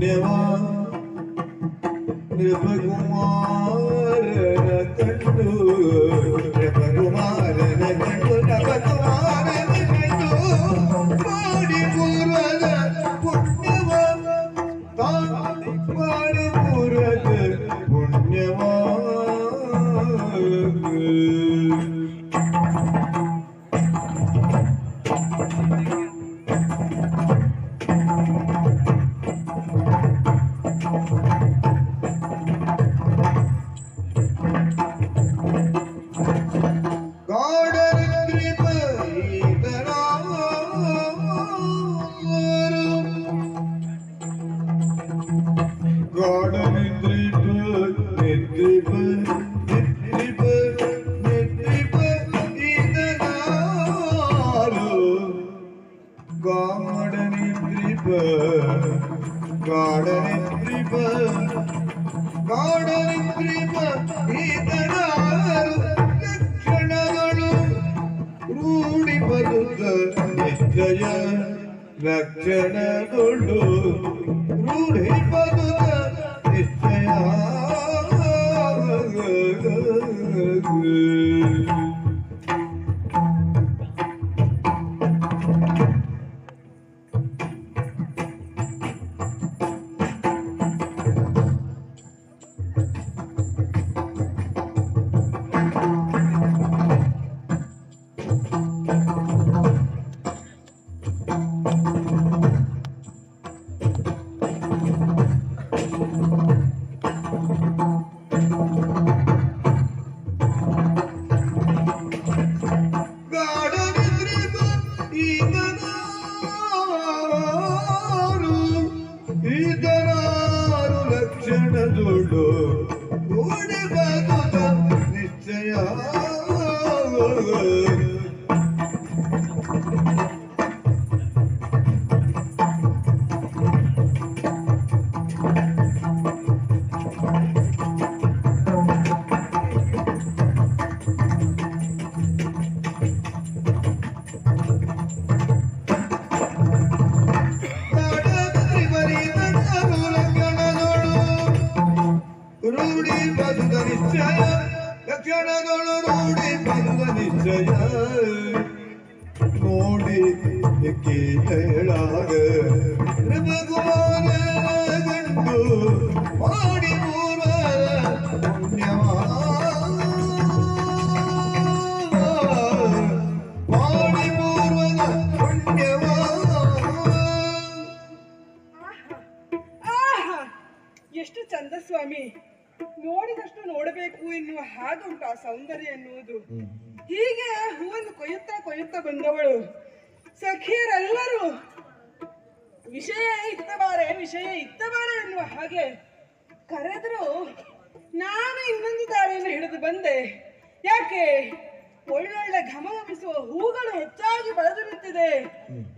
ಪುಣ್ಯವ ನೃಪಕುಮಾರನ ಗಾಢನಿದ್ರಿಪ ಗಾಢನಿದ್ರಿಪ ಈತನಾರು ಲಕ್ಷಣಗಳು ರೂಢಿ ಬರುತ್ತ ನಿಶ್ಚಯ ಲಕ್ಷಣಗಳು ರೂಢಿ ಬರುತ್ತ ನಿಶ್ಚಯ ಲಕ್ಷಣಗಳು ನೋಡಿ ಬಂದ ನಿಶ್ಚಯ. ನೋಡಿ ಕೇಳಾಗ ಭಗವಾನ ಗಂಡು ಮಾಡಿ ಪೂರ್ವ ಮಾಡಿ ಪೂರ್ವದ ಪುಣ್ಯವಾ ಆಹಾ! ಎಷ್ಟು ಚಂದ ಸ್ವಾಮಿ. ನೋಡಿದಷ್ಟು ನೋಡಬೇಕು ಎನ್ನುವ ಹಾಗುಂಟು ಆ ಸೌಂದರ್ಯ ಎನ್ನುವುದು. ಹೀಗೆ ಹೂವನ್ನು ಕೊಯ್ಯುತ್ತಾ ಕೊಯ್ಯುತ್ತಾ ಬಂದವಳು. ಸಖಿಯರೆಲ್ಲರೂ ವಿಷಯ ಇತ್ತಬಾರೆ ವಿಷಯ ಇತ್ತಬಾರೆ ಎನ್ನುವ ಹಾಗೆ ಕರೆದ್ರು ನಾನು ಇನ್ನೊಂದು ದಾರಿಯನ್ನು ಹಿಡಿದು ಬಂದೆ. ಯಾಕೆ? ಒಳ್ಳೊಳ್ಳೆ ಘಮಗಮಿಸುವ ಹೂಗಳು ಹೆಚ್ಚಾಗಿ ಬೆಳೆದು ನಿಂತಿದೆ.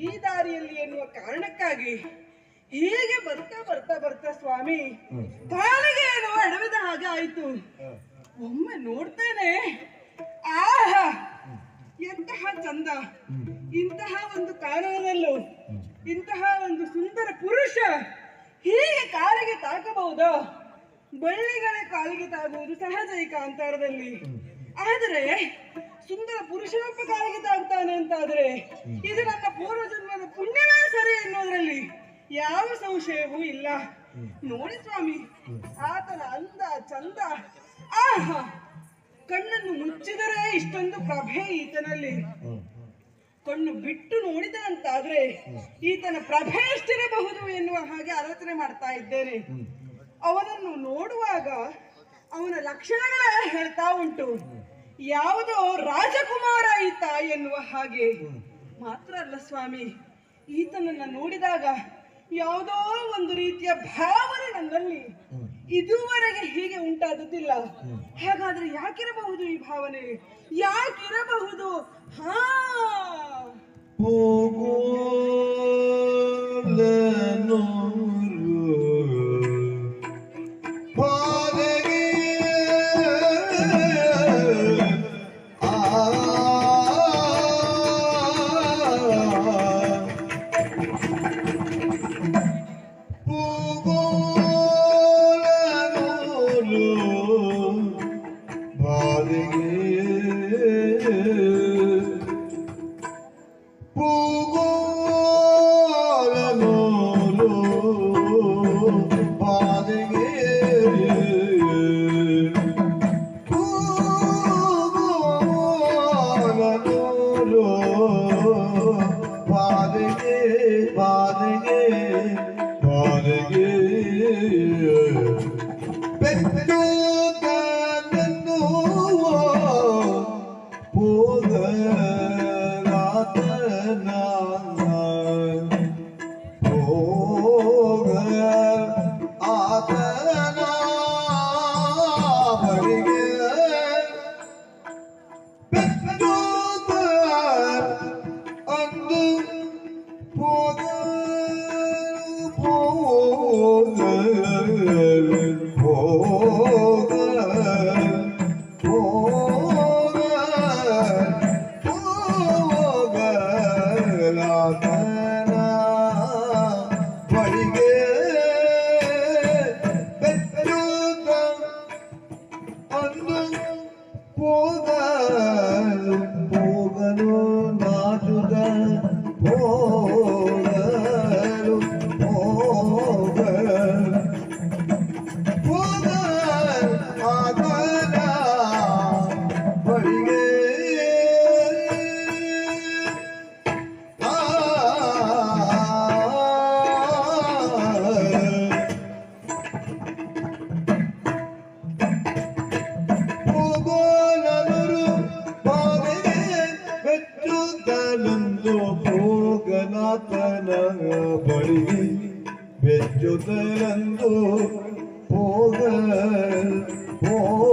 ಈ ದಾರಿಯಲ್ಲಿ ಎನ್ನುವ ಕಾರಣಕ್ಕಾಗಿ. ಹೀಗೆ ಬರ್ತಾ ಬರ್ತಾ ಬರ್ತಾ ಸ್ವಾಮಿ ಕಾಲಿಗೆ ಏನೋ ಎಡವಿದ ಹಾಗೆ ಆಯ್ತು. ಒಮ್ಮೆ ನೋಡ್ತೇನೆ. ಆಹಾ! ಎಂತಹ ಚಂದ. ಇಂತಹ ಒಂದು ಕಾನೂನಲ್ಲೂ. ಇಂತಹ ಒಂದು ಸುಂದರ ಪುರುಷ. ಹೀಗೆ ಕಾಲಿಗೆ ತಾಕಬಹುದು. ಬಳ್ಳಿಗಳೇ ಕಾಲಿಗೆ ತಾಗುವುದು ಸಹಜ ಈ ಕಾಂತಾರದಲ್ಲಿ. ಆದರೆ ಸುಂದರ ಪುರುಷನೊಬ್ಬ ಕಾಲಿಗೆ ತಾಗ್ತಾನೆ ಅಂತಾದ್ರೆ ಇದು ನನ್ನ ಪೂರ್ವ ಜನ್ಮದ ಪುಣ್ಯವೇ ಸರಿ ಎನ್ನುವುದರಲ್ಲಿ. ಯಾವ ಸಂಶಯವೂ ಇಲ್ಲ. ನೋಡಿ ಸ್ವಾಮಿ ಆತನ ಅಂದ ಚಂದ. ಆಹಾ ಕಣ್ಣನ್ನು ಮುಚ್ಚಿದರೆ ಇಷ್ಟೊಂದು ಪ್ರಭೆ ಈತನಲ್ಲಿ. ಕಣ್ಣು ಬಿಟ್ಟು ನೋಡಿದ ಅಂತಾದ್ರೆ ಈತನ ಪ್ರಭೆ ಎಷ್ಟಿರಬಹುದು ಎನ್ನುವ ಹಾಗೆ ಆಲೋಚನೆ ಮಾಡ್ತಾ ಇದ್ದೇನೆ. ಅವನನ್ನು ನೋಡುವಾಗ ಅವನ ಲಕ್ಷಣಗಳೇ ಹೇಳ್ತಾ ಉಂಟು. ಯಾವುದೋ ರಾಜಕುಮಾರ ಈತ ಎನ್ನುವ ಹಾಗೆ. ಮಾತ್ರ ಅಲ್ಲ ಸ್ವಾಮಿ ಈತನನ್ನ ನೋಡಿದಾಗ ಯಾವುದೋ ಒಂದು ರೀತಿಯ ಭಾವನೆ ನನ್ನಲ್ಲಿ ಇದುವರೆಗೆ ಹೀಗೆ ಉಂಟಾದದ್ದಿಲ್ಲ. ಹಾಗಾದ್ರೆ ಯಾಕಿರಬಹುದು ಈ ಭಾವನೆ? ಯಾಕಿರಬಹುದು? ಹಾ. Yeah. oh, പോകൽ പോകൽ പോകൽ.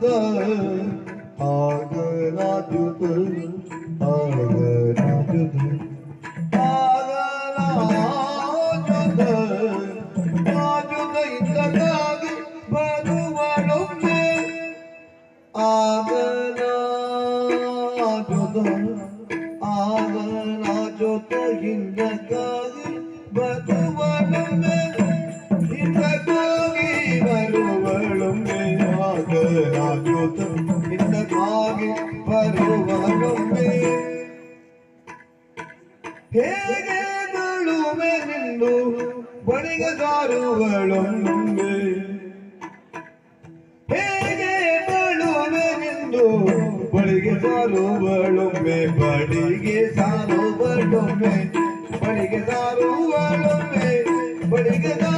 the ಮಗನಾಗೋತ ನಿನ್ನದಾಗಿ ಬರುವನೊಮ್ಮೆ ಹೇಗೆ ನಳುವೆ ನಿನ್ನು ಬಳಿಗೆ ದಾರುಗಳೊಮ್ಮೆ ಹೇಗೆ ನಳುವೆ ನಿನ್ನು ಬಳಿಗೆ ಸಾರುಗಳೊಮ್ಮೆ ಬಳಿಗೆ ಸಾರುಗಳೊಮ್ಮೆ ಬಳಿಗೆ ಸಾರುಗಳೊಮ್ಮೆ ಬಳಿಗೆ ಸಾರು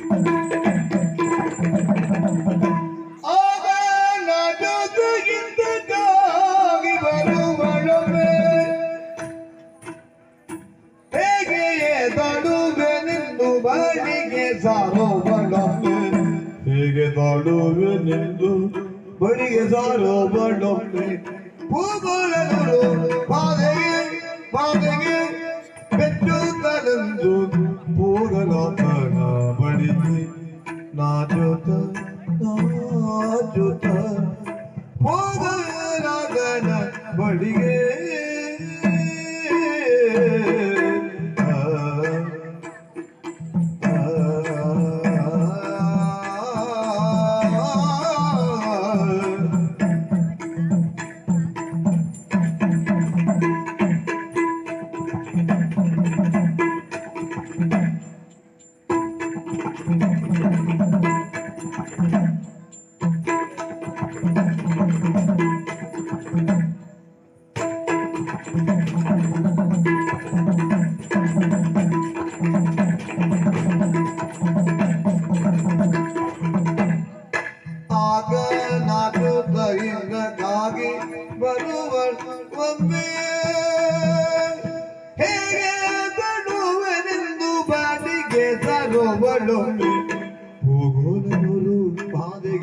ಮನ ಬಡಿದಿ ನಾ ಜೊತ ನಾ ಜೊತ ಹೋದ ರಾಗನ ಬಡಿಗೆ বলো বলো। ভূগোল গুরু বাঁধে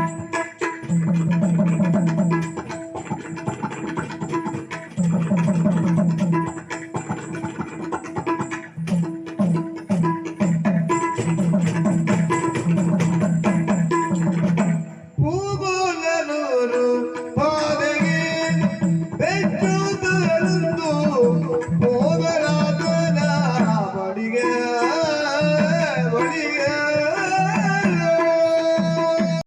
Bye.